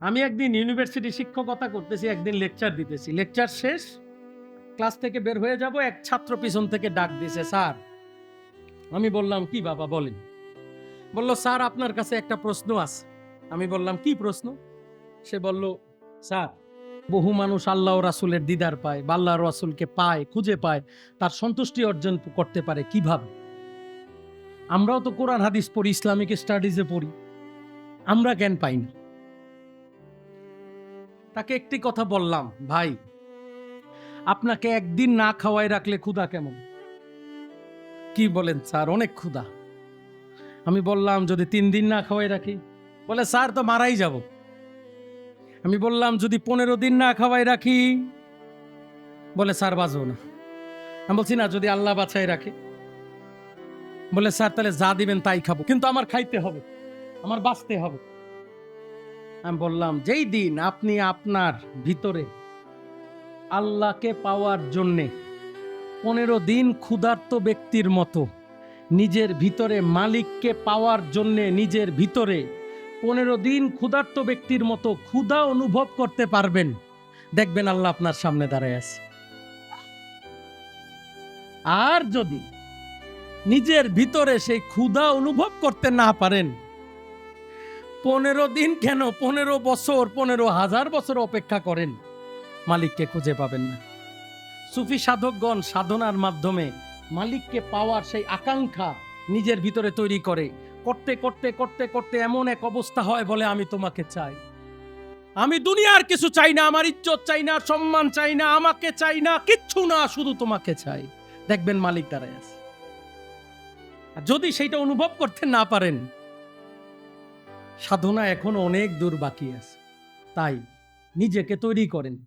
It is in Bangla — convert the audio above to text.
আমি একদিন ইউনিভার্সিটি শিক্ষকতা করতেছি, একদিন লেকচার দিতেছি। লেকচার শেষ ক্লাস থেকে বের হয়ে যাব, এক ছাত্র পিছন থেকে ডাক দিয়েছে স্যার। আমি বললাম, কি বাবা, বলেন। বলল, স্যার, আপনার কাছে একটা প্রশ্ন আছে। আমি বললাম, কি প্রশ্ন? সে বলল, স্যার, বহু মানুষ আল্লাহ রাসুলের দিদার পায়, বা আল্লাহ রাসুলকে পায়, খুঁজে পায়, তার সন্তুষ্টি অর্জন করতে পারে, কীভাবে? আমরাও তো কোরআন, হাদিস পড়ি, ইসলামিক স্টাডিজে পড়ি, আমরা জ্ঞান পাই না। তাকে একটি কথা বললাম, ভাই, আপনাকে একদিন না খাওয়াই রাখলে ক্ষুধা কেমন? কি বলেন স্যার? অনেক ক্ষুধা। আমি বললাম, যদি তিন দিন না খাওয়াই রাখি? বলে, স্যার, তো মারাই যাব। আমি বললাম, যদি পনেরো দিন না খাওয়াই রাখি? বলে, স্যার, বাঁচবো না। আমি বলছি, না, যদি আল্লাহ বাছাই রাখে। বলে, স্যার, তাহলে যা দিবেন তাই খাব। কিন্তু আমার খাইতে হবে। আমার বাঁচতে হবে। আমি বললাম, যেই দিন আপনি আপনার ভিতরে আল্লাহকে পাওয়ার জন্যে পনেরো দিন ক্ষুধার্ত ব্যক্তির মতো নিজের ভিতরে মালিককে পাওয়ার জন্যে নিজের ভিতরে পনেরো দিন ক্ষুধার্ত ব্যক্তির মতো ক্ষুধা অনুভব করতে পারবেন, দেখবেন আল্লাহ আপনার সামনে দাঁড়ায় আছে। আর যদি নিজের ভিতরে সেই ক্ষুধা অনুভব করতে না পারেন পনেরো দিন কেন? পনেরো বছর, পনেরো হাজার বছর অপেক্ষা করেন। মালিককে খুঁজে পাবেন না। সুফি সাধকগণ সাধনার মাধ্যমে মালিককে পাওয়ার সেই আকাঙ্ক্ষা নিজের ভিতরে তৈরি করে। করতে করতে করতে করতে এমন এক অবস্থা হয় বলে আমি তোমাকে চাই। আমি দুনিয়ার কিছু চাই না, আমার ইজ্জত চাই না, সম্মান চাই না, আমাকে চাই না, কিচ্ছু না, শুধু তোমাকে চাই। দেখবেন মালিক দাঁড়ায় আছে। যদি সেইটা অনুভব করতে না পারেন সাধনা এখন অনেক দূর বাকি আছে। তাই নিজেকে তৈরি করেন।